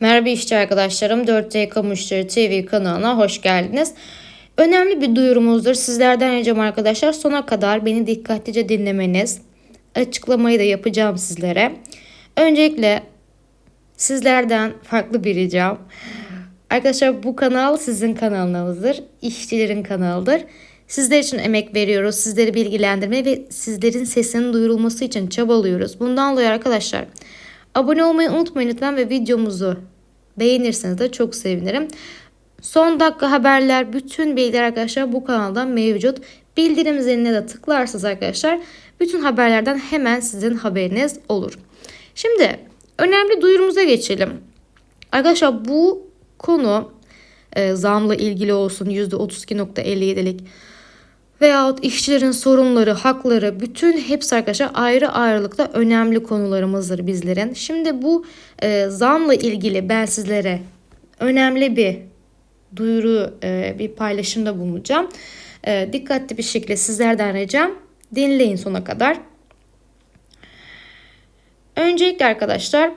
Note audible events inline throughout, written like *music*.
Merhaba işçi arkadaşlarım. 4D Kamuşları TV kanalına hoş geldiniz. Önemli bir duyurumuzdur. Sizlerden ricam arkadaşlar sona kadar beni dikkatlice dinlemeniz. Açıklamayı da yapacağım sizlere. Öncelikle sizlerden farklı bir ricam. Arkadaşlar bu kanal sizin kanalınızdır. İşçilerin kanalıdır. Sizler için emek veriyoruz. Sizleri bilgilendirme ve sizlerin sesinin duyurulması için çabalıyoruz. Bundan dolayı arkadaşlar abone olmayı unutmayın lütfen ve videomuzu beğenirseniz de çok sevinirim. Son dakika haberler, bütün bilgiler arkadaşlar bu kanalda mevcut. Bildirim ziline de tıklarsanız arkadaşlar bütün haberlerden hemen sizin haberiniz olur. Şimdi önemli duyurumuza geçelim. Arkadaşlar bu konu e, zamla ilgili olsun %32.57'lik veyahut işçilerin sorunları, hakları bütün hepsi arkadaşlar ayrı ayrılıkta önemli konularımızdır bizlerin. Şimdi bu e, zamla ilgili ben sizlere önemli bir duyuru, e, bir paylaşımda bulunacağım. E, dikkatli bir şekilde sizlerden ricam dinleyin sona kadar. Öncelikle arkadaşlar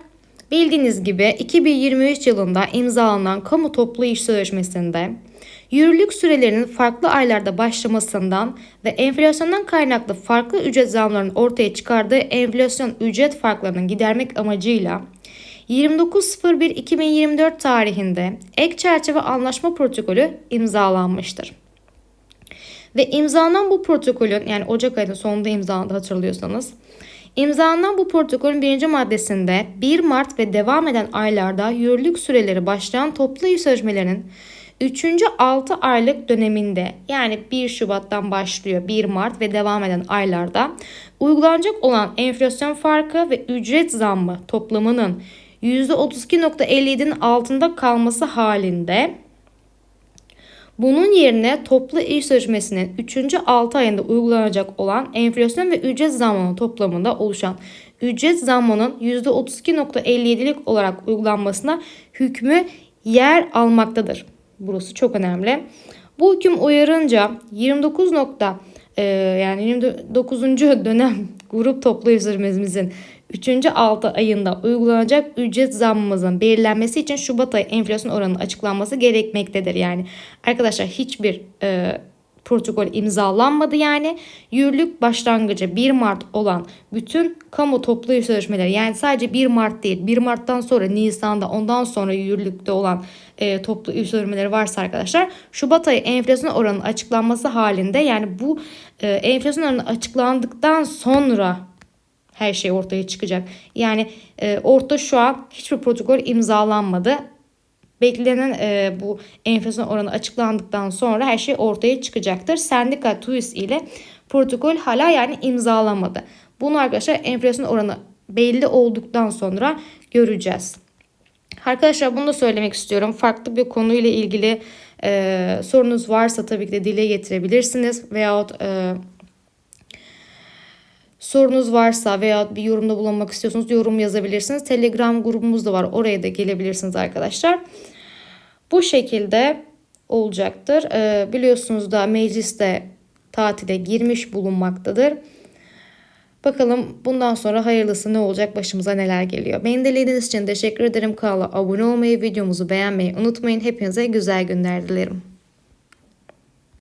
bildiğiniz gibi 2023 yılında imzalanan kamu toplu iş sözleşmesinde yürürlük sürelerinin farklı aylarda başlamasından ve enflasyondan kaynaklı farklı ücret zamlarının ortaya çıkardığı enflasyon ücret farklarının gidermek amacıyla 29.01.2024 tarihinde ek çerçeve anlaşma protokolü imzalanmıştır. Ve imzalanan bu protokolün yani Ocak ayının sonunda imzalandı hatırlıyorsanız. İmzalanan bu protokolün birinci maddesinde 1 Mart ve devam eden aylarda yürürlük süreleri başlayan toplu sözleşmelerinin 3. 6 aylık döneminde yani 1 Şubat'tan başlıyor 1 Mart ve devam eden aylarda uygulanacak olan enflasyon farkı ve ücret zammı toplamının %32.57'nin altında kalması halinde bunun yerine toplu iş sözleşmesinin 3. 6 ayında uygulanacak olan enflasyon ve ücret zammının toplamında oluşan ücret zammının %32.57'lik olarak uygulanmasına hükmü yer almaktadır. Burası çok önemli. Bu hüküm uyarınca 29 nokta e, yani 29. *laughs* dönem grup toplu iş sözleşmemizin 3. 6 ayında uygulanacak ücret zammımızın belirlenmesi için Şubat ayı enflasyon oranının açıklanması gerekmektedir. Yani arkadaşlar hiçbir e, protokol imzalanmadı yani. Yürürlük başlangıcı 1 Mart olan bütün kamu toplu sözleşmeleri yani sadece 1 Mart değil 1 Mart'tan sonra Nisan'da ondan sonra yürürlükte olan e, toplu sözleşmeleri varsa arkadaşlar Şubat ayı enflasyon oranının açıklanması halinde yani bu e, enflasyon oranı açıklandıktan sonra her şey ortaya çıkacak. Yani e, orta şu an hiçbir protokol imzalanmadı. Beklenen e, bu enflasyon oranı açıklandıktan sonra her şey ortaya çıkacaktır. Sendika TUIS ile protokol hala yani imzalamadı. Bunu arkadaşlar enflasyon oranı belli olduktan sonra göreceğiz. Arkadaşlar bunu da söylemek istiyorum. Farklı bir konuyla ilgili e, sorunuz varsa tabii ki de dile getirebilirsiniz. Veyahut e, sorunuz varsa veya bir yorumda bulunmak istiyorsanız yorum yazabilirsiniz. Telegram grubumuz da var. Oraya da gelebilirsiniz arkadaşlar. Bu şekilde olacaktır. E, biliyorsunuz da mecliste tatile girmiş bulunmaktadır. Bakalım bundan sonra hayırlısı ne olacak başımıza neler geliyor. Beni dinlediğiniz için teşekkür ederim. Kanala abone olmayı, videomuzu beğenmeyi unutmayın. Hepinize güzel günler dilerim.